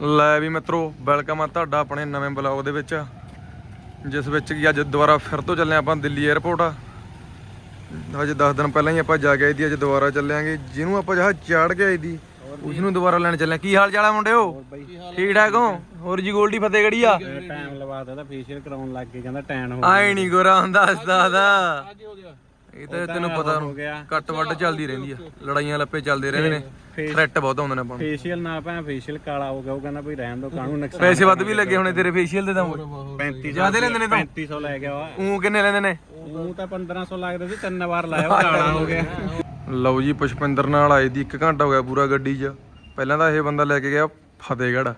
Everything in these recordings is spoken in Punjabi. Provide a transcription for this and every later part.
ਲੈ ਵੀ ਮਿੱਤਰੋ ਵੈਲਕਮ ਆ ਤੁਹਾਡਾ ਆਪਣੇ ਨਵੇਂ ਬਲੌਗ ਦੇ ਵਿੱਚ ਜਿਸ ਵਿੱਚ ਕਿ ਅੱਜ ਦੁਬਾਰਾ ਫਿਰ ਤੋਂ ਚੱਲੇ ਆਪਾਂ ਦਿੱਲੀ 에ਅਰਪੋਰਟ ਹਜੇ 10 ਦਿਨ ਪਹਿਲਾਂ ਹੀ ਆਪਾਂ ਜਾ ਕੇ ਆਏ ਦੀ ਅੱਜ ਦੁਬਾਰਾ ਚੱਲਾਂਗੇ ਜਿਹਨੂੰ ਆਪਾਂ ਜਹਾਜ਼ ਚਾੜ ਕੇ ਆਈ ਦੀ ਉਸ ਨੂੰ ਦੁਬਾਰਾ ਲੈਣ ਚੱਲੇ ਕੀ ਹਾਲ ਚਾਲ ਆ ਮੁੰਡਿਓ? ਠੀਕ ਠਾਕ ਹੋ? ਹੋਰ ਜੀ ਗੋਲਡੀ ਫਤਿਹਗੜੀ ਆ ਟਾਈਮ ਲਵਾ ਦਿੱਤਾ ਫੇਸ਼ੀਅਲ ਕਰਾਉਣ ਲੱਗ ਕੇ ਕਹਿੰਦਾ ਟੈਨ ਹੋ ਆਏ ਨਹੀਂ ਗੋਰਾ ਹੁੰਦਾ ਹੱਸਦਾ ਦਾ ਇਹ ਤਾਂ ਤੈਨੂੰ ਪਤਾ ਹੋ ਗਿਆ। ਕੱਟ ਵੱਡ ਚੱਲਦੀ ਰਹਿੰਦੀ ਆ। ਲੜਾਈਆਂ ਲੱਪੇ ਚੱਲਦੇ ਰਹਿੰਦੇ ਨੇ। ਥ੍ਰੈਟ ਬਹੁਤ ਆਉਂਦੇ ਨੇ ਆਪਾਂ ਨੂੰ। ਫੇਸ਼ੀਅਲ ਨਾ ਭੈਣ ਫੇਸ਼ੀਅਲ ਕਾਲਾ ਹੋ ਗਿਆ। ਉਹ ਕਹਿੰਦਾ ਵੀ ਰਹਿਣ ਦੋ ਕਾਹਨੂੰ ਨੁਕਸਾਨ ਪੈਸੇ ਵੱਧ ਵੀ ਲੱਗੇ ਹੋਣੇ ਤੇਰੇ ਫੇਸ਼ੀਅਲ ਦੇ ਤਾਂ 35 ਜ਼ਿਆਦੇ ਲੈਂਦੇ ਨੇ ਤਾਂ 3500 ਲੈ ਗਿਆ ਉਹ ਕਿੰਨੇ ਲੈਂਦੇ ਨੇ? ਉਹ ਤਾਂ 1500 ਲੱਗਦਾ ਸੀ ਤਿੰਨ ਵਾਰ ਲਾਇਆ ਉਹ ਕਾਲਾ ਹੋ ਗਿਆ। ਲਓ ਜੀ ਪੁਸ਼ਪਿੰਦਰ ਨਾਲ ਆਏ ਦੀ 1 ਘੰਟਾ ਹੋ ਗਿਆ ਪੂਰਾ ਗੱਡੀ 'ਚ। ਪਹਿਲਾਂ ਤਾਂ ਇਹ ਬੰਦਾ ਲੈ ਕੇ ਗਿਆ ਫਤਿਹਗੜ੍ਹ।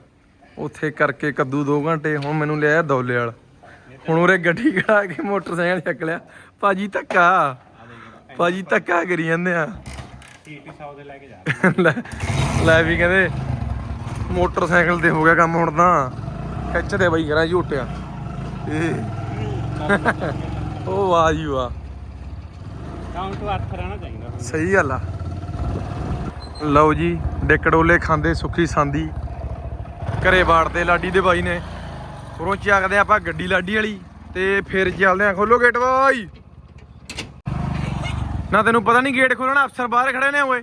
ਉੱਥੇ ਕਰਕੇ ਕੱਦੂ 2 ਘੰਟੇ ਹੁਣ ਮੈਨੂੰ ਲਿਆਇਆ ਦੌਲੇ ਵਾਲ ਹੁਣ ਉਰੇ ਗੱਡੀ ਖੜਾ ਕੇ ਮੋਟਰਸਾਈਕਲ ਚੱਕ ਲਿਆ। ਭਾਜੀ ਧੱਕਾ। ਭਾਜੀ ਧੱਕਾ ਕਰੀ ਜਾਂਦੇ ਆ। ਟੀਟੀ 100 ਦੇ ਲੈ ਕੇ ਜਾ ਲੈ ਲੈ ਵੀ ਕਹਿੰਦੇ ਮੋਟਰਸਾਈਕਲ ਤੇ ਹੋ ਗਿਆ ਕੰਮ ਹੁਣ ਤਾਂ। ਖਿੱਚਦੇ ਬਈ ਕਰਾਂ ਝੂਟਿਆ। ਇਹ ਉਹ ਵਾਹ ਜੀ ਵਾਹ। ਕਾਊਂਟ ਤੋਂ 8 ਰਹਿਣਾ ਚਾਹੀਦਾ ਸਹੀ ਗੱਲ ਆ। ਲਓ ਜੀ ਡਿਕੜੋਲੇ ਖਾਂਦੇ ਸੁੱਖੀ ਸਾਂਦੀ। ਘਰੇ ਬਾੜਦੇ ਲਾਡੀ ਦੇ ਬਾਈ ਨੇ। ਉਰੋਂ ਚੱਕਦੇ ਆਪਾਂ ਗੱਡੀ ਲਾਡੀ ਵਾਲੀ ਤੇ ਫਿਰ ਚੱਲਦੇ ਆ ਖੋਲੋ ਗੇਟ ਬਾਈ ਨਾ ਤੈਨੂੰ ਪਤਾ ਨਹੀਂ ਗੇਟ ਖੋਲਣਾ, ਅਫਸਰ ਬਾਹਰ ਖੜੇ ਨੇ ਓਏ।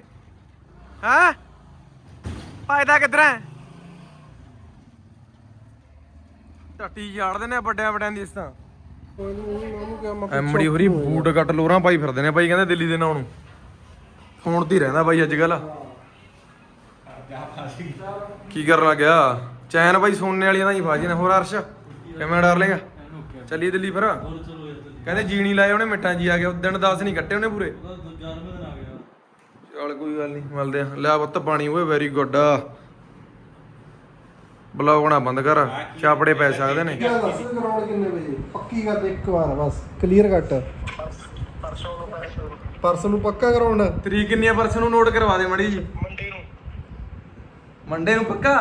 ਹੈ? ਫਾਇਦਾ ਕਿੱਧਰ ਹੈ ਟੱਟੀ ਜਾੜਦੇ ਨੇ ਵੱਡਿਆਂ ਵੱਡਿਆਂ ਦੀ ਇਸ ਤਾਂ ਐਮੜੀ ਹੋਰੀ ਬੂਟ ਕੱਟ ਲੋਰਾਂ ਪਾਈ ਫਿਰਦੇ ਨੇ ਬਾਈ, ਕਹਿੰਦੇ ਦਿੱਲੀ ਦੇ ਨਾਂ ਨੂੰ। ਫੋਨ ਤੇ ਰਹਿੰਦਾ ਬਾਈ ਅੱਜ ਕੱਲ ਕੀ ਕਰਨ ਲੱਗਿਆ? ਚੈਨ ਬਾਈ ਸੋਨੇ ਵਾਲੀਆਂ ਦਾ ਹੀ ਫਾਜੀ ਨੇ, ਹੋਰ ਅਰਸ਼, ਕਿਵੇਂ ਡਰ ਲੇਗਾ ਚੱਲੀਏ ਦਿੱਲੀ ਫਿਰ। ਕਹਿੰਦੇ ਜੀਣੀ ਲਾਏ ਉਹਨੇ ਮਿੱਠਾ ਜੀ ਆ ਗਿਆ ਦਿਨ 10 ਨਹੀਂ ਕੱਟੇ ਉਹਨੇ ਪੂਰੇ। ਚੱਲ ਕੋਈ ਗੱਲ ਨਹੀਂ ਮਿਲਦੇ ਆ ਲੈ ਪੁੱਤ ਪਾਣੀ ਓਏ ਵੈਰੀ ਗੁੱਡ ਬਲੌਗ ਨਾ ਬੰਦ ਕਰ ਚਾਪੜੇ ਪੈ ਸਕਦੇ ਨੇ। ਕਿਆ ਦੱਸ ਗਰਾਊਂਡ ਕਿੰਨੇ ਵਜੇ? ਪੱਕੀ ਗੱਲ ਇੱਕ ਵਾਰ ਬਸ। ਕਲੀਅਰ ਕੱਟ ਪਰਸੋਂ ਨੂੰ ਪੱਕਾ ਗਰਾਊਂਡ ਤਰੀਕ ਕਿੰਨੀ ਆ ਪਰਸਨ ਨੂੰ? ਨੋਟ ਕਰਵਾ ਦੇ ਮੜੀ ਜੀ ਮੰਡੇ ਨੂੰ। ਮੰਡੇ ਨੂੰ ਪੱਕਾ?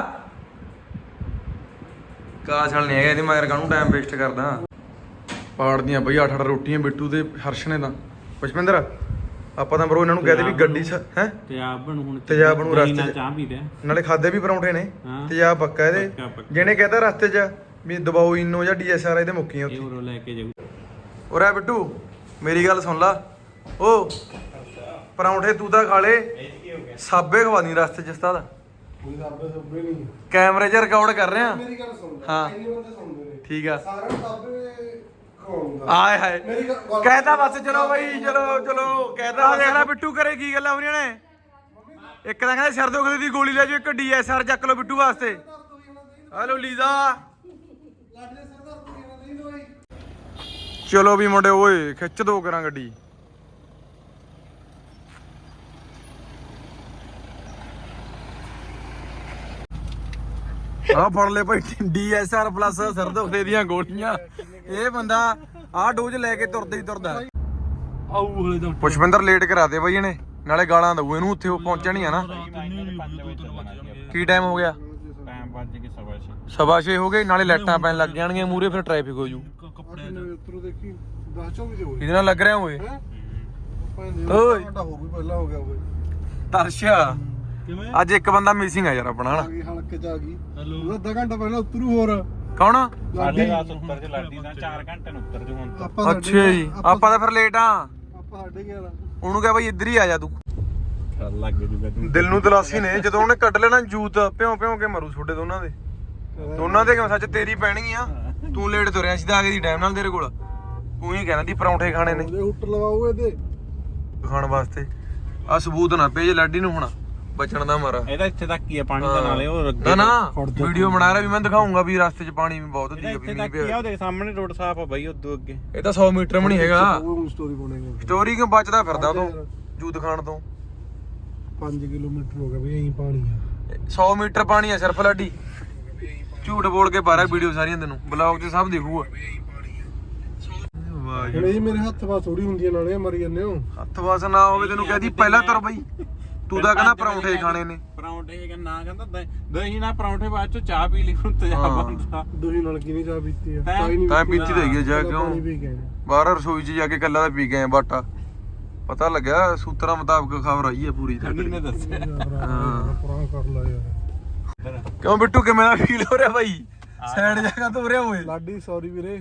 ਕਾਸ਼ ਹਲ ਨਹੀਂ ਹੈਗਾ ਇਹਦੇ ਮਗਰ ਕਾਹਨੂੰ ਟਾਈਮ ਵੇਸਟ ਕਰਦਾ? ਪਾੜਦੀਆਂ ਬਈ 8-8 ਰੋਟੀਆਂ ਬਿੱਟੂ ਤੇ ਹਰਸ਼ ਨੇ ਤਾਂ ਪੁਸ਼ਪਿੰਦਰ ਆਪਾਂ ਤਾਂ ਬਰੋ ਇਹਨਾਂ ਨੂੰ ਕਹਦੇ ਵੀ ਗੱਡੀ ਹੈ? ਤੇਜ਼ਾਬ ਬਣੂ ਹੁਣ ਤੇਜ਼ਾਬ ਬਣੂ ਦਹੀਂ ਰਸਤੇ ਨਾਲ 'ਚ। ਚਾਹ ਪੀਦੇ। ਨਾਲੇ ਖਾਦੇ ਵੀ ਪਰੌਂਠੇ ਨੇ। ਤੇਜ਼ਾਬ ਪੱਕਾ ਇਹਦੇ। ਜਿਹਨੇ ਕਹਤਾ ਰਸਤੇ 'ਚ ਵੀ ਦਬਾਓ ਇਨੋ ਜਾਂ ਡੀਐਸਆਰ ਇਹਦੇ ਮੁੱਕੀਆਂ ਉੱਥੇ। ਉਰੋਂ ਲੈ ਕੇ ਜਾਊ। ਆ ਬਿੱਟੂ ਮੇਰੀ ਗੱਲ ਸੁਣ ਲਾ। ਓ ਪਰੌਂਠੇ ਤੂੰ ਤਾਂ ਖਾ ਲੇ ਸਾਬੇ ਖਵਾ ਦੀ ਰਸਤੇ 'ਚ ਉਸਤਾਦ। ਕੋਈ ਸਾਬੇ ਸੁਬੇ ਨਹੀਂ ਕੈਮਰੇ 'ਚ ਰਿਕਾਰਡ ਕਰ ਰਹੇ। ਆ ਮੇਰੀ ਗੱਲ ਸੁਣ ਹਾਂ। ਇੰਨੇ ਬੰਦੇ ਸੁਣਦੇ ਨੇ। ਠੀਕ ਆ। ਸਾਰਿਆਂ ਨੂੰ ਸਾਬੇ ਆਏ ਹਾਏ ਮੇਰੀ ਗੱਲ- ਗੱਲ- ਕਹਿਤਾ ਬਸ ਚਲੋ ਬਈ ਚਲੋ ਚਲੋ ਕਹਿਤਾ ਦੇਖ ਲੈ ਬਿੱਟੂ ਕਰੇ ਕੀ ਗੱਲਾਂ ਹੋ ਰਹੀਆਂ ਨੇ ਇੱਕ ਤਾਂ ਕਹਿੰਦੇ ਸਿਰ ਦੁਖਦੇ ਦੀ ਗੋਲੀ ਲੈ ਜਾਓ ਇੱਕ ਡੀਐਸਆਰ ਚੱਕ ਲਓ ਬਿੱਟੂ ਵਾਸਤੇ। Hello Lisa. ਲਾਡਲੇ ਸਰਦਾਰ ਤੁਸੀਂ ਇਹਨਾਂ ਨਹੀਂ ਦਵਾਈ ਚਲੋ ਵੀ ਮੁੰਡੇ ਓਏ ਖਿੱਚ ਦੋ ਕਰਾਂ ਗੱਡੀ। ਆ ਫੜ ਲੈ ਭਾਈ ਡੀਐਸਆਰ ਪਲੱਸ ਸਿਰ ਦੁਖਦੇ ਦੀਆਂ ਗੋਲੀਆਂ। ਇਹ ਬੰਦਾ ਆਹ ਡੋਜ਼ ਲੈ ਕੇ ਤੁਰਦਾ ਹੀ ਤੁਰਦਾ। ਆਊ ਹਲੇ ਤਾਂ ਪੁਸ਼ਪਿੰਦਰ ਲੇਟ ਕਰਾ ਦੇ ਬਾਈ ਇਹਨੇ ਨਾਲੇ ਗਾਲਾਂ ਦਊ ਇਹਨੂੰ ਉੱਥੇ ਉਹ ਪਹੁੰਚਣ ਹੀ ਆ ਨਾ। ਕੀ ਟਾਈਮ ਹੋ ਗਿਆ? ਟਾਈਮ ਵੱਜ ਕੇ ਸਵਾ ਛੇ। ਸਵਾ ਛੇ ਹੋ ਗਏ ਨਾਲੇ ਲਾਈਟਾਂ ਪੈਣ ਲੱਗ ਜਾਣਗੀਆਂ ਮੂਰੇ ਫਿਰ ਟ੍ਰੈਫਿਕ ਹੋ ਜੂ। ਉਤਰੋ ਦੇਖੀ 10 24 ਦੇ ਇਹਦੇ ਨਾਲ ਲੱਗ ਰਿਹਾ ਹੈ? ਪੰਜ ਓਏ। ਹੋ ਗਈ ਪਹਿਲਾਂ ਹੋ ਗਿਆ ਓਏ। ਤਰਸ਼ਾ ਕਿਵੇਂ? ਅੱਜ ਇੱਕ ਬੰਦਾ ਮਿਸਿੰਗ ਆ ਯਾਰ ਆਪਣਾ ਹਨਾ? ਹਲਕੇ ਚ ਆ ਗਈ। ਉਹਦਾ ਅੱਧਾ ਘੰਟਾ ਪਹਿਲਾਂ ਉਤਰੂ ਹੋਰ। ਕੌਣ ਸਾਡੇ ਰਾਤ ਉੱਤਰ ਚ ਲਾਡੀ ਦਾ 4 ਘੰਟੇ ਨੂੰ ਉੱਤਰ ਜੂ ਹੁਣ ਤਾਂ। ਆਪਾਂ ਸਾਡੇ ਅੱਛਾ ਜੀ ਆਪਾਂ ਤਾਂ ਫਿਰ ਲੇਟ ਆ। ਆਪਾਂ ਸਾਡੇ ਗਿਆ ਉਹਨੂੰ ਕਹ ਬਾਈ ਇੱਧਰ ਹੀ ਆ ਜਾ ਤੂੰ। ਲੱਗ ਜੂਗਾ ਤੂੰ ਦਿਲ ਨੂੰ ਤਲਾਸੀ ਨੇ ਜਦੋਂ ਉਹਨੇ ਕੱਢ ਲੈਣਾ ਜੂਤ ਪਿਉ ਪਿਉ ਕੇ ਮਰੂ ਛੋਡੇ ਦੋਨਾਂ ਦੇ। ਦੋਨਾਂ ਦੇ ਕਿਉਂ? ਸੱਚ ਤੇਰੀ ਪੈਣੀ ਆ। ਤੂੰ ਲੇਟ ਤੁਰਿਆ ਸੀ ਤਾਂ ਆ ਗਈ ਦੀ ਟਾਈਮ ਨਾਲ ਤੇਰੇ ਕੋਲ। ਤੂੰ ਹੀ ਕਹਿੰਦਾ ਦੀ ਪਰੌਂਠੇ ਖਾਣੇ ਨੇ। ਉਹਦੇ ਹੁੱਟ ਲਵਾਓ ਇਹਦੇ। ਖਾਣ ਵਾਸਤੇ। ਆ ਸਬੂਤ ਨਾ ਭੇਜ ਲਾਡੀ ਨੂੰ ਹੁਣ। ਬਚਣ ਦਾ ਮਾਰਾ। ਇਹਦਾ ਇੱਥੇ ਤੱਕ ਹੀ ਆ ਪਾਣੀ ਦਾ ਨਾਲੇ ਉਹ ਅੱਗੇ ਨਾ ਨਾ ਵੀਡੀਓ ਬਣਾ ਰਿਹਾ ਵੀ ਮੈਂ ਦਿਖਾਉਂਗਾ ਵੀ ਰਸਤੇ 'ਚ ਪਾਣੀ ਵੀ ਬਹੁਤ ਇਹਦਾ ਦੀ ਇੱਥੇ ਵੀ ਤੱਕ ਹੀ ਆ ਉਹਦੇ ਸਾਹਮਣੇ ਰੋਡ ਸਾਫ਼ ਆ ਬਾਈ ਉਦੋਂ ਅੱਗੇ। ਇਹ ਤਾਂ 100 ਮੀਟਰ ਵੀ ਨਹੀਂ ਹੈਗਾ। ਉਹ ਸਟੋਰੀ ਬਣੇਗਾ ਸਟੋਰੀ ਕਿਉਂ ਬਚਦਾ ਫਿਰਦਾ ਉਦੋਂ? ਜੂਤ ਖਾਣ ਤੋਂ। 5 ਕਿਲੋਮੀਟਰ ਹੋ ਗਿਆ ਵੀ ਐਂ ਪਾਣੀ ਆ। 100 ਮੀਟਰ ਪਾਣੀ ਆ ਸਿਰਫ ਲਾਡੀ। ਝੂਠ ਬੋਲ ਕੇ ਰਿਹਾ ਵੀਡੀਓ ਸਾਰੀਆਂ ਤੈਨੂੰ। ਬਲੌਗ 'ਚ ਸਭ ਦਿਖੂਗਾ ਵਾਹ ਜੀ ਹੁਣ ਇਹ ਮੇਰੇ ਹੱਥ ਪਾ ਥੋੜੀ ਹੁੰਦੀਆਂ ਨਾਲੇ ਮਰੀ ਜਾਂਦੇ ਹੋ। ਹੱਥ ਵਾਸ ਨਾ ਹੋਵੇ ਤੈਨੂੰ ਕਹਦੀ ਪਹਿਲਾਂ ਤੁਰ ਬਈ। ਤੂੰ ਤਾਂ ਕਹਿੰਦਾ ਪਰੌਂਠੇ ਖਾਣੇ ਨੇ। ਪਰੌਂਠੇ ਕਿ ਨਾ ਕਹਿੰਦਾ ਦ- ਦਹੀਂ ਨਾਲ ਪਰੌਂਠੇ ਬਾਅਦ ਚ ਚਾਹ ਪੀ ਲਈ ਹੁਣ ਤੇਜ਼ਾਬ ਹਾਂ। ਬਣਦਾ ਦੋਹੀ ਨਾਲ ਕਿਵੇਂ ਚਾਹ ਪੀਤੀ ਆ? ਤੈਂ- ਚਾਹ ਹੀ ਨਹੀਂ ਤਾਂ ਪੀਤੀ। ਤਾਂ ਹੈਗੀ ਆ ਜਾ ਪਾਣੀ ਕਿਉਂ? ਪੀ। ਬਾਹਰ ਰਸੋਈ 'ਚ ਜਾ ਕੇ ਕੱਲਾ ਦਾ ਪੀ ਗਏ ਆ ਬਾਟਾ। ਪਤਾ ਲੱਗਿਆ ਸੂਤਰਾਂ ਮੁਤਾਬਕ ਖਬਰ ਆਈ ਹੈ ਪੂਰੀ ਨੇ ਦੱਸਿਆ। ਭਰਾ ਕਰ ਲਾ ਯਾਰ। ਕਿਉਂ ਬਿੱਟੂ ਕਿਵੇਂ ਦਾ ਫੀਲ ਹੋ ਰਿਹਾ ਬਾਈ? ਸਾਈਡ ਜਗ੍ਹਾ ਤੋਂ ਹੋ ਰਿਹਾ ਓਏ। ਲਾਡੀ ਸੌਰੀ ਵੀਰੇ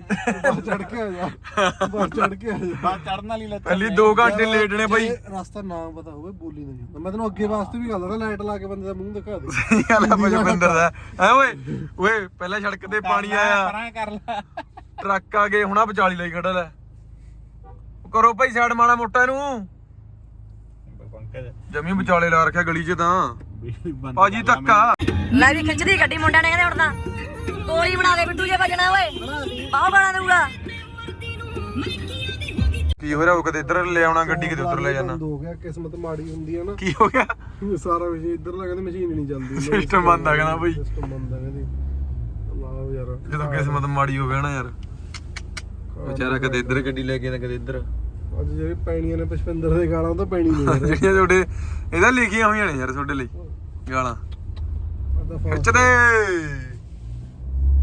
ਬਸ ਚੜ ਕੇ ਆ ਜਾ। ਬਸ ਚੜ ਕੇ ਆ ਜਾ। ਬਾਹਰ ਚੜਨ ਵਾਲੀ ਲੱਤ ਪਹਿਲੀ 2 ਘੰਟੇ ਲੇਟ ਨੇ ਬਾਈ ਰਸਤਾ ਨਾ ਪਤਾ ਹੋਵੇ ਬੋਲੀ ਨਹੀਂ ਜਾਂਦਾ ਮੈਂ ਤੈਨੂੰ ਅੱਗੇ ਵਾਸਤੇ ਵੀ ਗੱਲ ਕਰਦਾ ਲਾਈਟ ਲਾ ਕੇ ਬੰਦੇ ਦਾ ਮੂੰਹ ਦਿਖਾ ਦੇ। ਸਹੀ ਗੱਲ ਆ ਬਜਵਿੰਦਰ ਦਾ। ਹੈ ਓਏ ਓਏ ਪਹਿਲਾਂ ਸੜਕ ਤੇ ਪਾਣੀ ਆਇਆ। ਪਰਾਂ ਕਰ ਲੈ। ਟਰੱਕ ਆ ਗਏ ਹੁਣ ਆ ਵਿਚਾਲੀ ਲਈ ਖੜਾ ਲੈ। ਕਰੋ ਭਾਈ ਸਾਈਡ ਮਾੜਾ ਮੋਟਾ ਇਹਨੂੰ। ਪੰਕਜ। ਜਮੀ ਵਿਚਾਲੇ ਲਾ ਰੱਖਿਆ ਗਲੀ 'ਚ ਤਾਂ। ਭਾਜੀ ਧੱਕਾ। ਲੈ ਵੀ ਖਿੱਚਦੀ ਗੱਡੀ ਮੁੰਡਿਆਂ ਨੇ ਕਹਿੰਦੇ ਹੁਣ ਤਾਂ ਗੋਲੀ ਬਣਾ ਦੇ ਬਿੱਟੂ ਜੇ ਵੱਜਣਾ ਓਏ। ਬਾਹ ਬਣਾ ਦਊਗਾ। ਕੀ ਹੋ ਰਿਹਾ ਉਹ ਕਦੇ ਇੱਧਰ ਲੈ ਆਉਣਾ ਗੱਡੀ ਕਿਤੇ ਉੱਧਰ ਲੈ ਜਾਣਾ? ਹੋ ਗਿਆ ਕਿਸਮਤ ਮਾੜੀ ਹੁੰਦੀ ਹੈ ਨਾ। ਕੀ ਹੋ ਗਿਆ? ਸਾਰਾ ਕੁਝ ਇੱਧਰ ਲਾ ਕਹਿੰਦੇ ਮਸ਼ੀਨ ਨਹੀਂ ਚੱਲਦੀ System ਬੰਦ ਆ ਕਹਿੰਦਾ ਬਈ। ਸਿਸਟਮ ਬੰਦ ਆ ਕਹਿੰਦੀ ਲਾਓ ਯਾਰ। ਜਦੋਂ ਕਿਸਮਤ ਮਾੜੀ ਹੋਵੇ ਨਾ ਯਾਰ। ਵਿਚਾਰਾ ਕਦੇ ਇੱਧਰ ਗੱਡੀ ਲੈ ਕੇ ਆਉਂਦਾ ਕਦੇ ਇੱਧਰ। ਅੱਜ ਜਿਹੜੇ ਪੈਣੀਆਂ ਨੇ ਪੁਸ਼ਪਿੰਦਰ ਦੇ ਗਾਲਾਂ ਉਹ ਤਾਂ ਪੈਣੀ ਨਹੀਂ ਜਿਹੜੀਆਂ ਤੁਹਾਡੇ ਇਹਦਾ ਲਿਖੀਆਂ ਹੋਈਆਂ ਨੇ ਯਾਰ ਤੁਹਾਡੇ ਲਈ। ਗਾਲਾਂ। ਖਿੱਚਦੇ।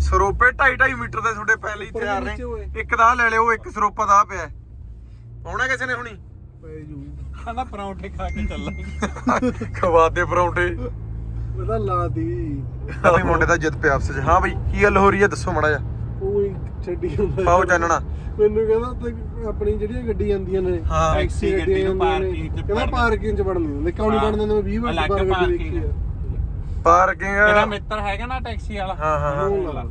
ਸਰੋਪੇ 2.5 ਮੀਟਰ ਦੇ ਤੁਹਾਡੇ ਪਹਿਲੇ ਹੀ ਤਿਆਰ। ਨੇ। ਇੱਕ ਦਾ ਲੈ ਲਿਓ ਇੱਕ ਸਰੋਪਾ ਦਾ ਪਿਆ। ਪਾਉਣਾ ਕਿਸੇ ਨੇ ਹੁਣੀ? ਪੈ ਜੂ। ਕਹਿੰਦਾ ਪਰੌਂਠੇ ਖਾ ਕੇ ਚੱਲਾਂਗੇ ਖਵਾਦੇ ਪਰੌਂਠੇ। ਉਹਦਾ ਲਾਦੀ ਆਪੇ ਮੁੰਡੇ ਦਾ ਜਿੱਦ ਪਿਆ ਆਪਸ ਚ ਹਾਂ ਬਈ ਕੀ ਗੱਲ ਹੋ ਰਹੀ ਹੈ? ਦੱਸੋ ਮੜਾ ਜਾ ਉਹ ਹੀ ਛੱਡੀ ਹੁੰਦਾ ਪਾਓ ਚਾਨਣਾ। ਮੈਨੂੰ ਕਹਿੰਦਾ ਤੇ ਆਪਣੀ ਜਿਹੜੀਆਂ ਨੇ ਹਾਂ। ਗੱਡੀ ਗੱਡੀਆਂ ਨੂੰ ਆਉਂਦੀਆਂ ਨੇ। parking ਚ ਕਹਿੰਦਾ ਵੜਨ। ਪਾਰਕਿੰਗ ਚ ਵੜਨ ਨਹੀਂ ਦਿੰਦੇ। ਕਿਉਂ ਨਹੀਂ ਹਾਂ। ਵੜਨ ਦਿੰਦੇ ਮੈਂ 20 ਵਾਰ ਅਲੱਗ ਬਾਰ ਗੱਡੀ ਆ ਪਾਰਕਿੰਗ। ਤੇਰਾ ਮਿੱਤਰ ਹੈਗਾ ਨਾ ਟੈਕਸੀ ਵਾਲਾ। ਹਾਂ ਹਾਂ ਹਾਂ। ਲਾ।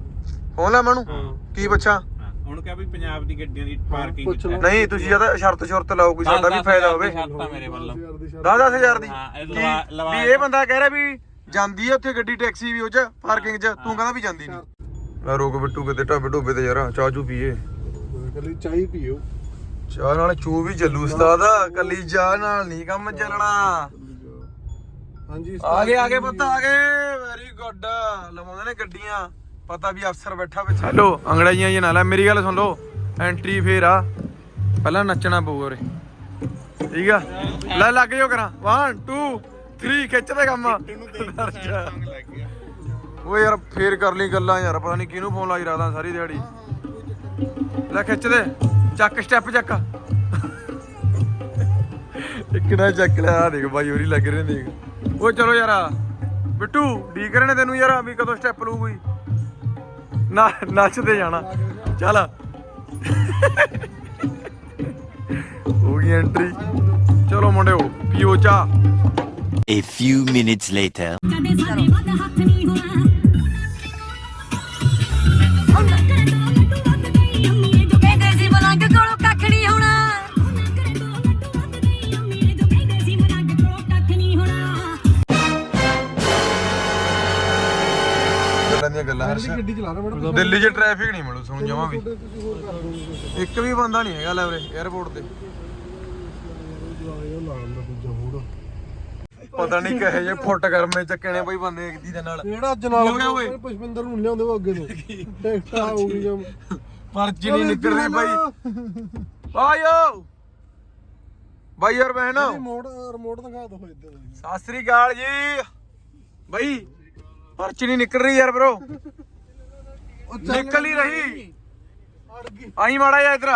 ਫੋਨ ਲਾ ਮਨੂੰ। ਹਾਂ। ਕੀ ਪੁੱਛਾਂ? ਹਾਂ, ਹੁਣ ਕਿਹਾ ਵੀ ਪੰਜਾਬ ਦੀ ਗੱਡੀਆਂ ਦੀ ਪਾਰਕਿੰਗ ਪੁੱਛ ਲਓ। ਨਹੀਂ ਤੁਸੀਂ ਜਦ ਸ਼ਰਤ ਸ਼ੁਰਤ ਲਾਓ ਕੋਈ ਸਾਡਾ ਵੀ ਫਾਇਦਾ ਹੋਵੇ। ਸ਼ਰਤਾਂ ਮੇਰੇ ਵੱਲੋਂ। 10 ਹਜ਼ਾਰ ਦੀ ਹਾਂ, ਇਹ ਕੀ- ਲਵਾ- ਲਵਾ ਵੀ ਇਹ ਬੰਦਾ ਕਹਿ ਰਿਹਾ ਵੀ ਜਾਂਦੀ ਹੈ ਉੱਥੇ ਗੱਡੀ ਟੈਕਸੀ ਵੀ ਉਹ ਚ ਪਾਰਕਿੰਗ ਚ ਤੂੰ ਕਹਿੰਦਾ ਵੀ ਜਾਂਦੀ ਨਹੀਂ ਲੈ ਰੋਕ ਬਿੱਟੂ ਕਿਤੇ ਢਾਬੇ ਢੋਬੇ ਤੇ ਯਾਰ ਚਾਹ ਚੂ ਪੀਏ। ਕੱਲੀ ਚਾਹੀ ਪੀਓ। ਚਾਹ ਨਾਲ ਚੂ ਵੀ ਚੱਲੂ ਉਸਤਾਦ ਕੱਲੀ ਚਾਹ ਨਾਲ ਨਹੀਂ ਕੰਮ ਚੱਲਣਾ। ਹਾਂਜੀ ਆ ਗਏ ਆ ਗਏ ਪੁੱਤ ਆ ਗਏ। ਵੈਰੀ ਗੁੱਡ ਲਵਾਉਂਦੇ ਨੇ ਗੱਡੀਆਂ। ਪਤਾ ਵੀ ਅਫਸਰ ਬੈਠਾ ਵਿੱਚ। ਹੈਲੋ ਅੰਗੜਾਈਆਂ ਜੀ ਨਾਲ ਮੇਰੀ ਗੱਲ ਸੁਣ ਲਓ ਐਂਟਰੀ ਫੇਰ ਆ। ਪਹਿਲਾਂ ਨੱਚਣਾ ਪਊਗਾ ਉਰੇ। ਠੀਕ ਆ? ਲੈ ਲੱਗ ਜਾਓ ਕਰਾਂ 1 2 3 ਖਿੱਚਦੇ ਕੰਮ। ਓਏ ਯਾਰ ਫੇਰ ਕਰ ਲਈ ਗੱਲਾਂ ਯਾਰ। ਪਤਾ ਨਹੀਂ ਕਿਹਨੂੰ ਫੋਨ ਲਾਈ ਰਾਦਾ ਸਾਰੀ ਦਿਹਾੜੀ। ਲੈ ਖਿੱਚ ਦੇ। ਚੱਕ ਸਟੈਪ ਚੱਕ। ਇੱਕ ਨਾ ਚੱਕ ਲੈ। ਆ ਦੇਖ ਬਾਈ ਹੋਰੀ ਲੱਗ ਰਹੇ ਨੇ ਦੇਖ। ਓ ਚਲੋ ਯਾਰ ਬਿੱਟੂ ਡੀ ਕਰਨੇ ਤੈਨੂੰ ਯਾਰ ਵੀ ਕਦੋਂ ਸਟੈਪ ਲੂ ਕੋਈ ਨਾ ਨੱਚਦੇ ਜਾਣਾ। ਚੱਲ। ਹੋ ਗਈ ਐਂਟਰੀ ਚਲੋ ਮੁੰਡਿਓ ਪੀਓ ਚਾਹ। A few minutes later. ਕਦੇ ਸਾਡੇ ਵੱਧ ਹੱਥ ਨਹੀਂ ਹੋਣਾ। ਗੱਲਾਂ ਹਰਸ਼ ਗੱਡੀ ਚਲਾ ਰਿਹਾ ਬੜਾ ਦਿੱਲੀ 'ਚ ਟ੍ਰੈਫਿਕ ਨਹੀਂ ਮਿਲੂ ਸੁਣ ਜਮਾ ਵੀ। ਤੁਸੀਂ ਹੋਰ ਕਰ ਦੋਗੇ ਇੱਕ ਵੀ ਬੰਦਾ ਨਹੀਂ ਹੈਗਾ ਲੈ ਉਰੇ 에어ਪੋਰਟ ਤੇ। ਪਤਾ ਨਹੀਂ ਕਹੇ ਜੇ ਫੁੱਟ ਗਰਮੇ ਚੱਕਣੇ ਬਈ ਬੰਦੇ ਇੱਕ ਦੀ ਦੇ ਨਾਲ। ਕਿਹੜਾ ਅੱਜ ਨਾਲ ਹੋ ਗਿਆ ਓਏ? ਪੁਸ਼ਪਿੰਦਰ ਨੂੰ ਲਿਆਉਂਦੇ ਉਹ ਅੱਗੇ ਤੋਂ। ਟੈਕਟਾ ਹੋ ਗਈ ਜਮ ਪਰਚੀ ਨਹੀਂ ਨਿਕਲਦੀ ਬਾਈ। ਆਇਓ ਬਾਈ ਯਾਰ ਬਹਿਨੋ ਰਿਮੋਟ ਰਿਮੋਟ ਦਿਖਾ ਦੋ ਇੱਧਰ। ਸਤਿ ਸ੍ਰੀ ਅਕਾਲ ਜੀ। ਬਾਈ। ਪਰਚੀ ਨਹੀਂ ਨਿਕਲ ਰਹੀ ਯਾਰ ਬ్రో ਉਹ ਨਿਕਲ ਹੀ ਰਹੀ। ਅੜ ਗਈ। ਆਈ ਮਾੜਾ ਜਿਹਾ ਇਧਰ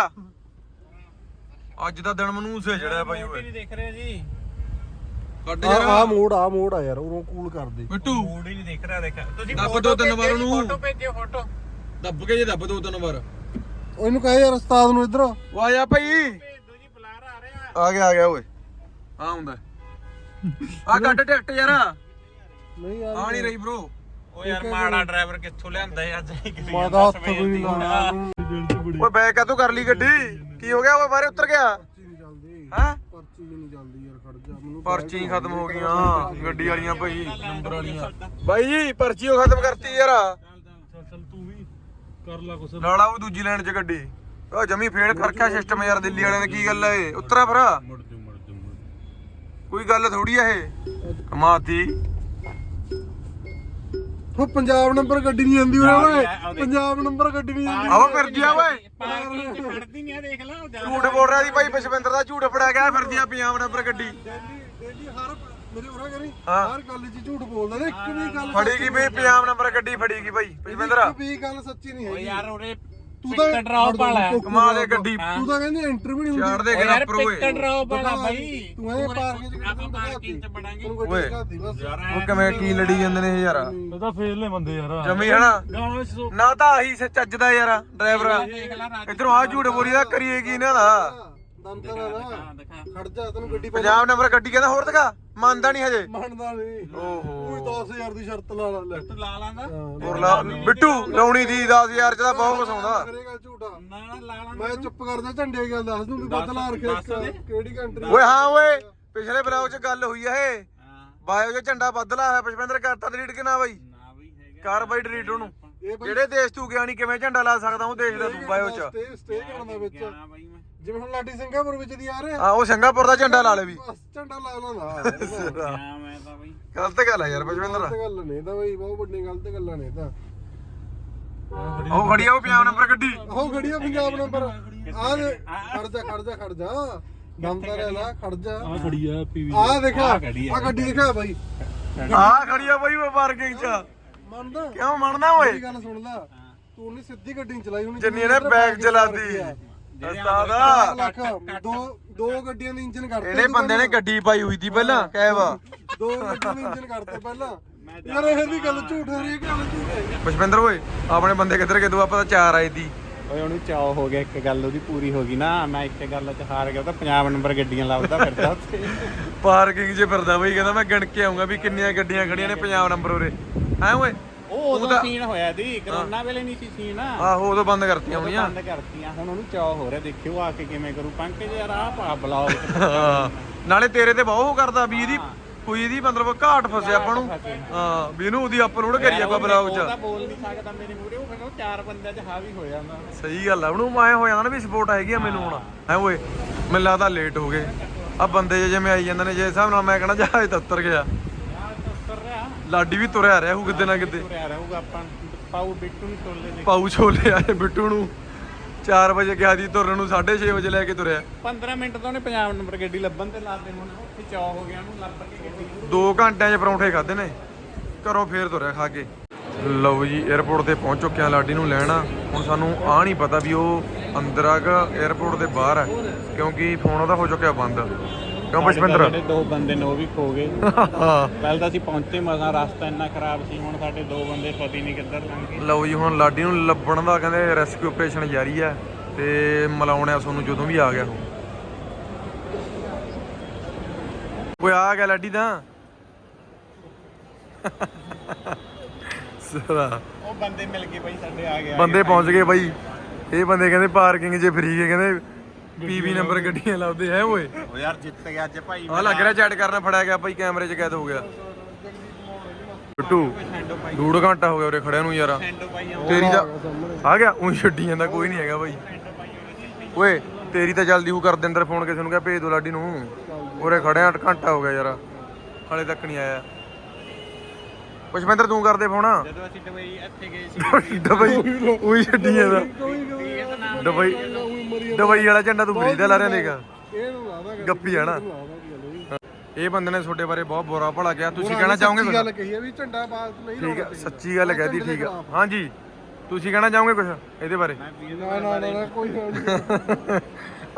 ਅੱਜ ਦਾ ਦਿਨ ਮਨੂਸੇ ਜੜਿਆ ਬਾਈ ਓਏ। ਨਹੀਂ ਦਿਖ ਰਿਹਾ ਜੀ। ਕੱਢ ਆ ਆ ਮੋੜ ਆ ਮੋੜ ਆ ਯਾਰ ਉਹਨੂੰ ਕੂਲ ਕਰ ਦੇ ਬਿੱਟੂ ਮੂਡ ਹੀ ਨਹੀਂ ਦਿਖ ਰਿਹਾ ਦੇਖ ਤੁਸੀਂ ਦੱਬ ਦੋ ਤਿੰਨ ਵਾਰ ਉਹਨੂੰ। photo ਭੇਜਿਓ ਫੋਟੋ ਦੱਬ ਕੇ ਜੇ ਦੱਬ ਦੋ ਤਿੰਨ ਵਾਰ। ਉਹ ਇਹਨੂੰ ਕਹੇ ਯਾਰ ਉਸਤਾਦ ਨੂੰ ਇੱਧਰ। ਉਹ ਆਇਆ ਭਾਈ। ਭੇਜ ਦੋ ਜੀ ਬੁਲਾਰਾ ਆ ਰਿਹਾ। ਆ ਗਿਆ ਆ ਗਿਆ ਓਏ। ਆ ਹੁੰਦਾ। ਆ ਕੱਟ ਟਿਕਟ ਯਾਰ। ਆ ਨਹੀਂ ਯਾਰ ਨਹੀਂ ਰਹੀ ਬ్రో ਉਹ ਯਾਰ ਮਾੜਾ ਡਰਾਈਵਰ ਕਿੱਥੋਂ ਲਿਆਂਦਾ ਹੈ ਅੱਜ ਮਾਦਾ ਹੱਥ ਕੋਈ ਨਹੀਂ ਲਾਉਣਾ ਓਏ ਬੈਕ ਕਾ ਤੂੰ ਕਰ ਲਈ ਗੱਡੀ? ਕੀ ਹੋ ਗਿਆ? ਓਏ ਬਾਹਰ ਉਤਰ ਗਿਆ। ਪਰਚੀ ਨਹੀਂ ਚੱਲਦੀ। ਹੈ? ਪਰਚੀ ਵੀ ਨਹੀਂ ਚੱਲਦੀ ਯਾਰ ਖੜ ਜਾ। ਮੈਨੂੰ ਪਰਚੀ ਹੀ ਖਤਮ ਹੋ ਗਈਆਂ। ਗੱਡੀ ਵਾਲੀਆਂ ਭਾਈ ਨੰਬਰ ਵਾਲੀਆਂ। ਬਾਈ ਜੀ ਪਰਚੀ ਉਹ ਖਤਮ ਕਰਤੀ ਯਾਰ। ਚੱਲ ਤੂੰ ਵੀ ਕਰ ਲਾ ਕੁਛ। ਲਾਲਾ ਉਹ ਦੂਜੀ ਲਾਈਨ 'ਚ ਗੱਡੀ। ਜਮੀ ਫੇੜ ਖਰਖਾ ਸਿਸਟਮ ਯਾਰ ਦਿੱਲੀ ਵਾਲਿਆਂ ਨੇ ਕੀ ਗੱਲ ਐ ਇਹ? ਉਤਰਾ ਭਰਾ। ਮੁੜ ਜੂ ਮੁੜ ਜੂ ਮੁੜ ਜੂ। ਕੋਈ ਗੱਲ ਥੋੜੀ ਆ ਇਹ? ਕਮਾਤੀ। ਉਹ ਪੰਜਾਬ ਨੰਬਰ ਗੱਡੀ ਨਹੀਂ ਆਉਂਦੀ ਓਏ। ਪੰਜਾਬ ਨੰਬਰ ਗੱਡੀ ਨਹੀਂ ਆਉਂਦੀ। ਆਹੋ ਫਿਰਦੀ ਆ ਓਏ। ਪਾਰਕਿੰਗ ਚ ਖੜਦੀ ਨਹੀਂ ਆ ਦੇਖ ਲਾ ਉਹ ਜਾ ਝੂਠ ਬੋਲ ਰਿਹਾ ਦੀ ਭਾਈ ਪਸ਼ਵਿੰਦਰ ਦਾ ਝੂਠ ਫੜਿਆ ਗਿਆ ਫਿਰਦੀ ਆ ਪੰਜਾਬ ਨੰਬਰ ਗੱਡੀ। ਡੇਲੀ ਡੇਲੀ ਹਰ ਮੇਰੇ ਉਰਾ ਕਰੀ ਹਾਂ। ਹਰ ਗੱਲ 'ਚ ਝੂਠ ਬੋਲਦਾ। ਨੇ ਇੱਕ ਵੀ ਗੱਲ ਫੜੀ ਗਈ ਬਈ ਪੰਜਾਬ ਨੰਬਰ ਗੱਡੀ ਫੜੀ ਗਈ ਭਾਈ ਪਸ਼ਵਿੰਦਰ ਇੱਕ ਵੀ ਗੱਲ ਸੱਚੀ ਨਹੀਂ ਓ ਹੈਗੀ। ਯਾਰ ਉਰੇ ਤੂੰ ਤਾਂ ਪਿਕ ਡਰਾਪ ਵਾਲਾ। ਹੈ। ਕਮਾ ਦੇ ਗੱਡੀ। ਤੂੰ ਤਾਂ ਕਹਿੰਦੀ ਐਂਟਰ ਵੀ ਨਹੀਂ ਹੁੰਦੀ। ਛੱਡ ਦੇ ਓ ਯਾਰ ਓਏ ਪਿਕ ਡਰਾਪ ਵਾਲਾ ਬਾਈ। ਤੂੰ ਐ ਪਾਰਕਿੰਗ ਚ ਆਪਾਂ ਪਾਰਕਿੰਗ ਚ ਬੜਾਂਗੇ ਓਏ। ਉਹ ਕਿਵੇਂ ਕੀ ਲੜੀ ਜਾਂਦੇ ਨੇ ਇਹ ਯਾਰ। ਇਹ ਤਾਂ ਫੇਰ ਲੈ ਬੰਦੇ ਯਾਰ। ਜਮੀ ਹਨਾ? ਗਾਣਾ ਨਾ ਤਾਂ ਆਹੀ ਸੇ ਚੱਜਦਾ ਯਾਰ ਡਰਾਈਵਰ ਇਧਰੋਂ ਆ ਝੂਠ ਬੋਲੀ ਦਾ ਕਰੀਏ ਕੀ ਇਹਨਾਂ ਦਾ? ਦੰਤਰ ਆ ਨਾ ਦਿਖਾ ਖੜ ਜਾ ਤੈਨੂੰ ਗੱਡੀ ਪਾ ਪੰਜਾਬ ਨੰਬਰ ਗੱਡੀ ਕਹਿੰਦਾ ਹੋਰ ਦਿਖਾ। ਮੰਨਦਾ ਨਹੀਂ ਹਜੇ। ਮੰਨਦਾ ਨਹੀਂ। ਓਹੋ। ਕੋਈ 10000 ਦੀ ਸ਼ਰਤ ਲਾ ਲਾ ਲੈ। ਤੂੰ ਲਾ ਲਾਂਗਾ। ਹੋਰ ਲਾ। ਬਿੱਟੂ ਲਾਉਣੀ ਦੀ 10000 ਚ ਤਾਂ ਬਹੁਤ ਕੁਛ ਆਉਂਦਾ। ਕਰੇਗਾ ਝੂਟਾ ਨਾ ਨਾ ਲਾ ਲਾਂਗਾ ਮੈਂ ਚੁੱਪ ਕਰਦਾ ਝੰਡੇ ਗੱਲ ਦੱਸ ਦੂੰ ਵੀ ਬਦਲਾ ਰੱਖਿਆ ਦੱਸ ਦੇ। ਕਿਹੜੀ ਕੰਟਰੀ ਓਏ ਹਾਂ ਓਏ ਪਿਛਲੇ ਬਲੌਗ 'ਚ ਗੱਲ ਹੋਈ ਆ ਇਹ। ਹਾਂ। ਬਾਇਓ 'ਚ ਝੰਡਾ ਬਦਲਾ ਹੈ ਪੁਸ਼ਪਿੰਦਰ ਕਰਤਾ ਡਿਲੀਟ ਕਿ ਨਾ ਬਾਈ? ਨਾ ਬਈ ਹੈਗਾ। ਕਰ ਬਾਈ ਡਿਲੀਟ ਉਹਨੂੰ। ਇਹ ਜਿਹੜੇ ਦੇਸ਼ ਤੂੰ ਗਿਆ ਨਹੀਂ ਕਿਵੇਂ ਝੰਡਾ ਲਾ ਸਕਦਾ ਉਹ ਦੇਸ਼ ਦਾ ਤੂੰ ਬਾਇਓ 'ਚ। ਸਟੇ ਸਟੇ ਕਰਨ ਦਾ ਵਿੱਚ। ਨਾ ਬਾਈ ਮੈਂ। ਜਿਵੇਂ ਹੁਣ ਲਾਡੀ ਸਿੰਘਾਪੁਰ ਵਿੱਚ ਦੀ ਆ ਰਹੇ। ਆ ਉਹ ਸਿੰਗਾਪੁਰ ਦਾ ਝੰਡਾ ਲਾ ਲੈ ਵੀ। ਬਸ ਝੰਡਾ ਲਾ ਲਾਂਦਾ ਗਿਆ ਮੈਂ ਤਾਂ ਬਾਈ। ਗਲਤ ਗੱਲ ਆ ਯਾਰ ਪੁਸ਼ਪਿੰਦਰ ਗਲਤ ਗੱਲ ਨਹੀਂ ਤਾਂ ਬਈ ਬਹੁਤ ਵੱਡੀ ਗਲਤ ਗੱਲਾਂ ਨੇ ਤਾਂ। ਉਹ ਖੜੀ ਆ ਉਹ ਪੰਜਾਬ ਨੰਬਰ ਗੱਡੀ ਆਹੋ ਖੜੀਆ ਪੰਜਾਬ ਨੰਬਰ। ਆ ਦੇ ਖੜ ਜਾ ਖੜ ਜਾ ਖੜ ਜਾ। ਦਮਦਾਰ ਹੈ ਨਾ ਖੜ ਜਾ। ਆ ਖੜੀ ਆ ਪੀਵੀ ਆ ਦੇਖਾ ਖੜੀ ਆ। ਗੱਡੀ ਦੇਖਾ ਬਾਈ। ਆ ਖੜੀ ਆ ਬਾਈ ਉਹ ਪਾਰਕਿੰਗ 'ਚ। ਮੰਨਦਾ? ਕਿਉਂ ਮੰਨਦਾ ਓਏ? ਮੇਰੀ ਗੱਲ ਸੁਣ ਲੈ। ਤੂੰ ਨਹੀਂ ਸਿੱਧੀ ਗੱਡੀ ਚਲਾਈ ਹੋਣੀ ਜਿੰਨੀ ਇਹਨੇ ਬੈਗ ਚਲਾਦੀ ਉਸਤਾਦ। ਲੱਖ ਦੋ ਦੋ ਗੱਡੀਆਂ ਦੇ ਇੰਜਨ ਕਰਤੇ ਇਹਨੇ ਬੰਦੇ ਨੇ ਗੱਡੀ ਪਾਈ ਹੋਈ ਸੀ ਪਹਿਲਾਂ ਕਹਿਵਾ ਦੋ ਗੱਡੀਆਂ ਦੇ ਇੰਜਨ ਕਰਤੇ ਪਹਿਲਾਂ। ਯਾਰ ਇਹ ਵੀ ਗੱਲ ਝੂਠ ਹੈ ਇਹ ਗੱਲ ਝੂਠ ਹੈ? ਪੁਸ਼ਪਿੰਦਰ ਓਏ ਆਪਣੇ ਬੰਦੇ ਕਿੱਧਰ ਗਏ? ਤੂੰ ਆਪਾਂ ਤਾਂ ਚਾਰ ਆਏ ਦੀ। ਓਏ ਉਹਨੂੰ ਚਾਅ ਹੋ ਗਿਆ ਇੱਕ ਗੱਲ ਉਹਦੀ ਪੂਰੀ ਹੋ ਗਈ ਨਾ। ਮੈਂ ਇੱਕ ਗੱਲ 'ਚ ਹਾਰ ਗਿਆ ਤਾਂ ਪੰਜਾਬ ਨੰਬਰ ਗੱਡੀਆਂ ਲੱਭਦਾ ਫਿਰਦਾ ਉੱਥੇ। ਪਾਰਕਿੰਗ 'ਚ ਫਿਰਦਾ ਬਈ ਕਹਿੰਦਾ ਮੈਂ ਗਿਣ ਕੇ ਆਉਂਗਾ ਵੀ ਕਿੰਨੀਆਂ ਗੱਡੀਆਂ ਖੜੀਆਂ ਨੇ ਪੰਜਾਬ ਨੰਬਰ ਉਰੇ। ਐ ਓਏ? ਉਹ ਉਦੋਂ ਸੀਨ ਹੋਇਆ ਦੀ ਕਰੋਨਾ ਵੇਲੇ ਨਹੀਂ ਸੀ ਸੀਨ। ਆਹੋ ਉਦੋਂ ਬੰਦ ਕਰਤੀਆਂ ਉਦੋਂ ਹੋਣੀਆਂ। ਬੰਦ ਕਰਤੀਆਂ ਹੁਣ ਉਹਨੂੰ ਚਾਅ ਹੋ ਰਿਹਾ ਦੇਖਿਓ ਆ ਕੇ ਕਿਵੇਂ ਕਰੂ। ਪੰਕਜ ਯਾਰ ਆ ਪਾ ਬਲੌਗ ਹਾਂ। ਨਾਲੇ ਤੇਰੇ ਤੇ ਬਹੁਤ ਕਰਦਾ ਵੀ ਇਹਦੀ ਕੋਈ ਇਹਦੀ ਮਤਲਬ ਘਾਟ ਫਸਿਆ ਆਪਾਂ ਨੂੰ। ਹਾਂ ਵੀ ਇਹਨੂੰ ਉਹਦੀ ਅਪਲੋਡ ਕਰੀ ਆਪਾਂ ਬਲੌਗ ਉਹ 'ਚ। ਤਾਂ ਬੋਲ ਨਹੀਂ ਸਕਦਾ ਮੇਰੇ ਮੂਹਰੇ ਉਹ ਫਿਰ ਉਹ ਚਾਰ ਬੰਦਿਆਂ 'ਚ ਹਾਵੀ ਹੋ ਜਾਂਦਾ। ਸਹੀ ਗੱਲ ਆ ਉਹਨੂੰ ਐ ਹੋ ਜਾਂਦਾ ਨਾ ਵੀ ਸਪੋਰਟ ਹੈਗੀ ਆ ਮੈਨੂੰ ਹੁਣ। ਐ ਓਏ ਮੈਨੂੰ ਲੱਗਦਾ ਲੇਟ ਹੋ ਗਏ। ਆ ਬੰਦੇ ਜਿਵੇਂ ਆਈ ਜਾਂਦੇ ਨੇ ਜੇ ਹਿਸਾਬ ਨਾਲ ਮੈਂ ਕਹਣਾ ਜਹਾਜ਼ ਤਾਂ ਉਤਰ ਗਿਆ। ਲਾਡੀ ਵੀ ਤੁਰਿਆ ਰਿਹਾ ਹੋਊ ਕਿਤੇ ਨਾ ਕਿਤੇ। ਪਾਉ ਛੋਲੇ ਆਏ ਬਿੱਟੂ ਨੂੰ। 4 ਵਜੇ ਕਿਹਾ ਦੀ ਤੁਰਨ ਨੂੰ 6:30 ਵਜੇ ਲੈ ਕੇ ਤੁਰਿਆ। 15 ਮਿੰਟ ਤੋਂ ਉਹਨੇ ਪੰਜਾਬ ਨੰਬਰ ਗੱਡੀ ਲੱਭਣ ਤੇ ਲਾਤੇ ਹੁਣ ਉੱਥੇ ਚੌ ਹੋ ਗਿਆ ਉਹਨੂੰ ਲੱਭ ਕੇ ਗੱਡੀ ਘੰਟਿਆਂ 'ਚ ਪਰੌਂਠੇ ਖਾਦੇ ਨੇ। ਘਰੋਂ ਫੇਰ ਤੁਰਿਆ ਖਾ ਕੇ। ਲਓ ਜੀ 에어ਪੋਰਟ ਤੇ ਪਹੁੰਚ ਚੁੱਕਿਆ ਲਾਡੀ ਨੂੰ ਲੈਣਾ। ਹੁਣ ਸਾਨੂੰ ਆ ਨਹੀਂ ਪਤਾ ਵੀ ਉਹ ਅੰਦਰ ਆ ਕਿ 에어ਪੋਰਟ ਦੇ ਬਾਹਰ ਆ ਕਿਉਂਕਿ ਫੋਨ ਉਹਦਾ ਹੋ ਚੁੱਕਿਆ ਬੰਦ। ਕਿਉਂ ਪੁਸ਼ਪਿੰਦਰ? ਜਿਹੜੇ ਦੋ ਬੰਦੇ ਨੇ ਉਹ ਵੀ ਖੋ ਗਏ। ਪਹਿਲਾਂ ਤਾਂ ਅਸੀਂ ਪਹੁੰਚੇ ਮਸਾਂ ਰਸਤਾ ਇੰਨਾ ਖਰਾਬ ਸੀ ਹੁਣ ਸਾਡੇ ਦੋ ਬੰਦੇ ਪਤਾ ਨਹੀਂ ਕਿੱਧਰ ਲੰਘ ਗਏ। ਲਓ ਜੀ ਹੁਣ ਲਾਡੀ ਨੂੰ ਲੱਭਣ ਦਾ ਕਹਿੰਦੇ ਰੈਸਕਿਊ ਆਪਰੇਸ਼ਨ ਜਾਰੀ ਹੈ ਤੇ ਮਿਲਾਉਣਿਆ ਤੁਹਾਨੂੰ ਜਦੋਂ ਵੀ ਆ ਗਿਆ ਉਹ। ਓਏ ਆ ਗਿਆ ਲਾਡੀ ਤਾਂ। ਸਰਾ। ਉਹ ਬੰਦੇ ਮਿਲ ਗਏ ਬਾਈ ਸਾਡੇ ਆ ਗਏ ਬੰਦੇ ਪਹੁੰਚ ਗਏ ਬਾਈ। ਇਹ ਬੰਦੇ ਕਹਿੰਦੇ ਪਾਰਕਿੰਗ 'ਚ ਫਰੀ ਕੇ ਕਹਿੰਦੇ ਪੀਵੀ ਨੰਬਰ ਗੱਡੀਆਂ ਲੱਭਦੇ ਐ ਓਏ ਉਹ ਯਾਰ ਜਿੱਤ ਗਿਆ ਅੱਜ ਭਾਈ ਆ ਲੱਗ ਰਿਹਾ ਚੈਟ ਕਰਨਾ ਫੜਿਆ ਗਿਆ ਬਾਈ ਕੈਮਰੇ 'ਚ ਕੈਦ ਹੋ ਗਿਆ ਭਾਈ ਡੂੜ ਘੰਟਾ ਹੋ ਗਿਆ ਉਰੇ ਖੜਿਆ ਨੂੰ ਯਾਰ ਭਾਈ ਤੇਰੀ ਤਾਂ ਆ ਗਿਆ ਉਹ ਛੱਡੀ ਜਾਂਦਾ ਕੋਈ ਨਹੀਂ ਹੈਗਾ ਬਾਈ ਓਏ ਤੇਰੀ ਤਾਂ ਜਲਦੀ ਉਹ ਕਰ ਦੇ ਅੰਦਰ ਫੋਨ ਕਿਸੇ ਨੂੰ ਕਿਹਾ ਭੇਜ ਦੋ ਲਾਡੀ ਨੂੰ ਉਰੇ ਖੜਿਆ ਘੰਟਾ ਹੋ ਗਿਆ ਯਾਰ ਹਾਲੇ ਤੱਕ ਨਹੀਂ ਆਇਆ ਪੁਸ਼ਪਿੰਦਰ ਤੂੰ ਕਰਦੇ ਫੋਨ ਜਦੋਂ ਅਸੀਂ ਦੁਬਈ ਇੱਥੇ ਗਏ ਸੀ ਦਵਾਈ ਉਹੀ ਛੱਡੀ ਜਾਂਦਾ ਵੀਅਤਨਾਮ ਦਵਾਈ ਦਵਾਈ ਵਾਲਾ ਝੰਡਾ ਤੂੰ ਫਰੀ ਦਾ ਲਾ ਰਿਹਾ ਇਹਨੂੰ ਲਾਦਾ ਗੱਪੀ ਆ ਨਾ। ਇਹ ਬੰਦੇ ਨੇ ਤੁਹਾਡੇ ਬਾਰੇ ਬਹੁਤ ਬੁਰਾ ਭਲਾ ਕਿਹਾ। ਤੁਸੀਂ ਕਹਿਣਾ ਚਾਹੋਗੇ ਕੁਝ ਗੱਲ ਕਹੀ ਹੈ ਵੀ ਝੰਡਾ ਬਾਤ ਨਹੀਂ ਠੀਕ ਹੈ ਸੱਚੀ ਗੱਲ ਕਹਿਦੀ ਠੀਕ ਹੈ ਹਾਂਜੀ। ਤੁਸੀਂ ਕਹਿਣਾ ਚਾਹੋਗੇ ਕੁਝ ਇਹਦੇ ਬਾਰੇ? ਨਾ ਨਾ ਨਾ ਨਾ, ਕੋਈ ਗੱਲ ਨਹੀਂ।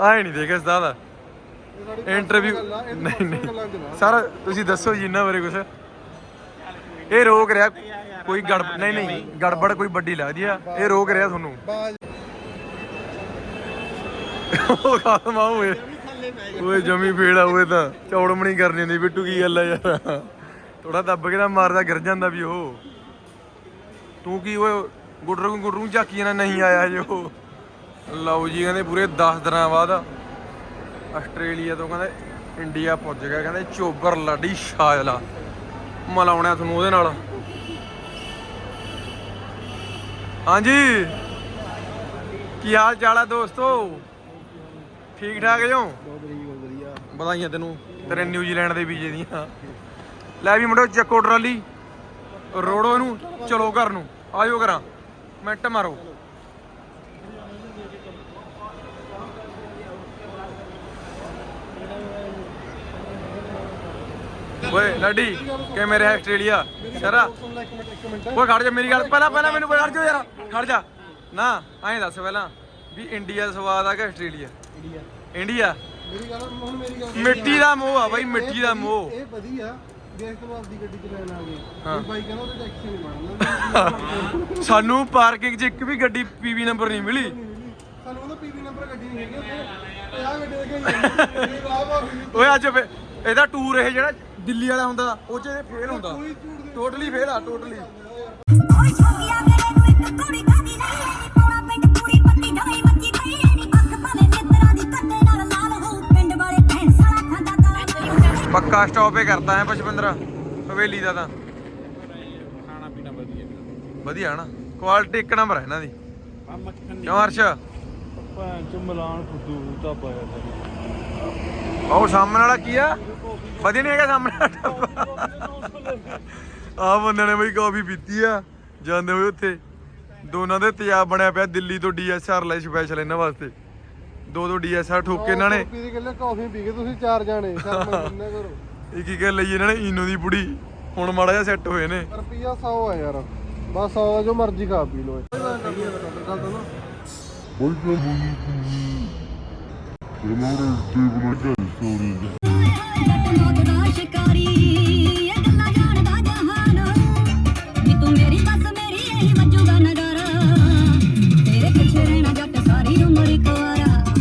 ਆਏ ਨਹੀਂ ਦੇਖਿਆ ਸਦਾ ਇੰਟਰਵਿਊ ਨਹੀਂ ਨਹੀਂ। ਸਰ ਤੁਸੀਂ ਦੱਸੋ ਜੀ ਇਹਨਾਂ ਬਾਰੇ ਕੁਝ ਇਹ ਰੋਕ ਰਿਹਾ ਕੋਈ ਗੜ ਨਹੀਂ ਨਹੀਂ ਗੜਬੜ ਕੋਈ ਵੱਡੀ ਲੱਗਦੀ ਆ। ਇਹ ਰੋਕ ਰਿਹਾ ਤੁਹਾਨੂੰ। ਉਹ ਖਾਤਮਾ ਹੋਏ ਓਏ। ਜਮੀ ਫੇੜਾ ਹੋਏ ਤਾਂ। ਚੌੜਮਣੀ ਕਰਨੀ ਹੁੰਦੀ ਬਿੱਟੂ, ਕੀ ਗੱਲ ਆ ਯਾਰ। ਥੋੜਾ ਦੱਬ ਕੇ ਤਾਂ ਮਾਰਦਾ, ਗਿਰ ਜਾਂਦਾ ਵੀ ਉਹ। ਤੂੰ ਕੀ ਓਏ, ਗੁੱਡਰੂ ਗੁੱਡਰੂ ਝਾਕੀ ਜਾਂਦਾ ਨਹੀਂ ਆਇਆ ਜੇ ਲਓ ਜੀ, ਕਹਿੰਦੇ ਪੂਰੇ 10 ਦਿਨਾਂ ਬਾਅਦ ਆਸਟ੍ਰੇਲੀਆ ਤੋਂ ਕਹਿੰਦੇ ਇੰਡੀਆ ਪੁੱਜ ਗਿਆ, ਕਹਿੰਦੇ ਚੋਬਰ ਲਾਡੀ ਸ਼ਾਇਲਾ। ਮਲਾਉਣਾ ਤੁਹਾਨੂੰ ਉਹਦੇ ਨਾਲ। ਹਾਂਜੀ। ਕੀ ਹਾਲ ਚਾਲ ਆ ਦੋਸਤੋ? ਠੀਕ ਠਾਕ ਜੋ? ਵਧਾਈਆਂ ਤੈਨੂੰ ਤੇਰੇ ਨਿਊਜ਼ੀਲੈਂਡ ਦੇ ਵੀਜ਼ੇ ਦੀਆਂ। ਲੈ ਵੀ ਮੁੰਡੋ ਚੱਕੋ ਟਰਾਲੀ। ਰੋੜੋ ਇਹਨੂੰ ਚਲੋ ਘਰ ਨੂੰ। ਆਜੋ ਕਰਾਂ ਮਿੰਟ ਮਾਰੋ। ਓਏ ਲਾਡੀ ਕਿ ਮੇਰੇ ਆਸਟ੍ਰੇਲੀਆ? ਸ਼ਰਾ। ਓਏ ਖੜ ਜਾ ਮੇਰੀ ਗੱਲ। ਪਹਿਲਾਂ ਪਹਿਲਾਂ ਮੈਨੂੰ ਖੜ ਜਾ ਯਾਰ। ਖੜ ਜਾ। ਨਾ ਐਂ ਦੱਸ ਪਹਿਲਾਂ ਵੀ ਇੰਡੀਆ ਸਵਾਦ ਆ ਕਿ ਆਸਟ੍ਰੇਲੀਆ? ਇੰਡੀਆ। ਮੇਰੀ ਗੱਲ ਹੁਣ ਮੇਰੀ ਗੱਲ ਮਿੱਟੀ ਦਾ ਮੋਹ ਆ ਬਾਈ ਮਿੱਟੀ ਦਾ ਮੋਹ। ਇਹ ਵਧੀਆ ਦੇਖ ਤੂੰ ਆਪਦੀ ਗੱਡੀ ਚ ਲੈਣ ਆ ਗਏ ਹਾਂ। ਬਾਈ ਕਹਿੰਦਾ ਉਹਦੇ ਟੈਕਸੀ ਨਹੀਂ ਬਣਨਾ। ਸਾਨੂੰ ਪਾਰਕਿੰਗ 'ਚ ਇੱਕ ਵੀ ਗੱਡੀ ਪੀਵੀ ਨੰਬਰ ਨਹੀਂ ਮਿਲੀ। ਸਾਨੂੰ ਉਹਦਾ ਪੀਵੀ ਨੰਬਰ ਗੱਡੀ ਨਹੀਂ ਹੈਗੀ ਉੱਥੇ। ਇਹ ਆ ਗੱਡੀ ਦੇ ਕੇ ਓਏ ਅੱਜ ਫੇ- ਇਹਦਾ ਟੂਰ ਇਹ ਜਿਹੜਾ ਦਿੱਲੀ ਵਾਲਾ ਹੁੰਦਾ ਉਹ 'ਚ ਫੇਲ ਹੁੰਦਾ। ਟੋਟਲੀ ਫੇਲ ਆ ਟੋਟਲੀ ਪੱਕਾ ਸਟਾਪ ਹੀ ਕਰਤਾ ਹੈ ਪਸ਼ਪਿੰਦਰਾ ਹਵੇਲੀ ਦਾ ਤਾਂ। ਖਾਣਾ ਪੀਣਾ ਵਧੀਆ ਵਧੀਆ ਨਾ ਕੁਆਲਿਟੀ ਇੱਕ ਨੰਬਰ ਹੈ ਇਹਨਾਂ ਦੀ। ਕਿਉਂ ਹਰਸ਼? ਭੈਣ ਚ ਮਲਾਨ ਫੁੱਦੂ ਉਹ ਸਾਹਮਣੇ ਵਾਲਾ ਕੀ ਆ? ਵਧੀਆ ਨਹੀਂ ਹੈਗਾ ਸਾਹਮਣੇ ਵਾਲਾ ਆ ਬੰਦੇ ਨੇ ਬਈ ਕਾਫੀ ਪੀਤੀ ਆ ਜਾਂਦੇ ਹੋਏ ਉੱਥੇ। ਦੋਨਾਂ ਦੇ ਤੇਜ਼ਾਬ ਬਣਿਆ ਪਿਆ ਦਿੱਲੀ ਤੋਂ ਡੀਐਸਆਰ ਲਈ ਸਪੈਸ਼ਲ ਇਹਨਾਂ ਵਾਸਤੇ। ਦੋ ਦੋ ਡੀਐਸਆਰ ਠੋਕ ਕੇ ਇਹਨਾਂ ਨੇ। ਦੀ ਗੱਲੇ ਕਾਫੀ ਪੀ ਕੇ ਤੁਸੀਂ ਚਾਰ ਜਾਣੇ ਸ਼ਰਮ ਕਿੰਨੇ ਕਰੋ? ਇੱਕ ਇੱਕ ਲਈ ਇਹਨਾਂ ਨੇ ਇਨੋ ਦੀ ਪੁੜੀ ਹੁਣ ਮਾੜਾ ਜਿਹਾ ਸੈੱਟ ਹੋਏ ਨੇ। ਰੁਪਿਆ 100 ਆ ਯਾਰ। ਬਸ 100 ਜੋ ਮਰਜ਼ੀ ਖਾ ਪੀ ਲੋ ਗੱਲ ਤਾਂ ਨਾ। ਜੱਟ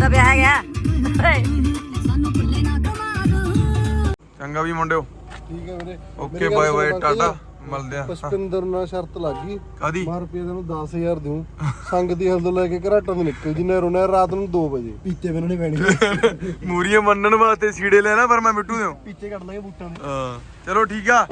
ਵਿਆਹ ਚੰਗਾ ਵੀ ਮੁੰਡਿਓ। ਠੀਕ ਹੈ ਵੀਰੇ। Okay bye bye tata. ਮਿਲਦੇ ਆ ਪੁਸ਼ਪਿੰਦਰ ਨਾਲ ਸ਼ਰਤ ਲੱਗ ਗਈ। ਕਾਦੀ ਬਾਹਰ ਰੁਪਏ ਤੈਨੂੰ 10000 ਦਿਉ ਸੰਗ ਦੀ ਹਲਦ ਲੈ ਕੇ ਘਰਾਟਾਂ ਤੋਂ ਨਿਕਲ ਜਿੰਨੇ ਰੋਣਾ ਰਾਤ ਨੂੰ 2 ਵਜੇ। ਪੀਤੇ ਮੈਨੂੰ ਨਹੀਂ ਪੈਣੀ। ਮੂਰੀਆਂ ਮੰਨਣ ਵਾਸਤੇ ਸੀੜੇ ਲੈਣਾ ਪਰ ਮੈਂ ਮਿੱਟੂ ਦਿਓ ਪੀਤੇ ਕੱਢ ਲਾਂਗੇ ਬੂਟਾਂ ਦੇ। ਹਾਂ ਚਲੋ ਠੀਕ ਆ।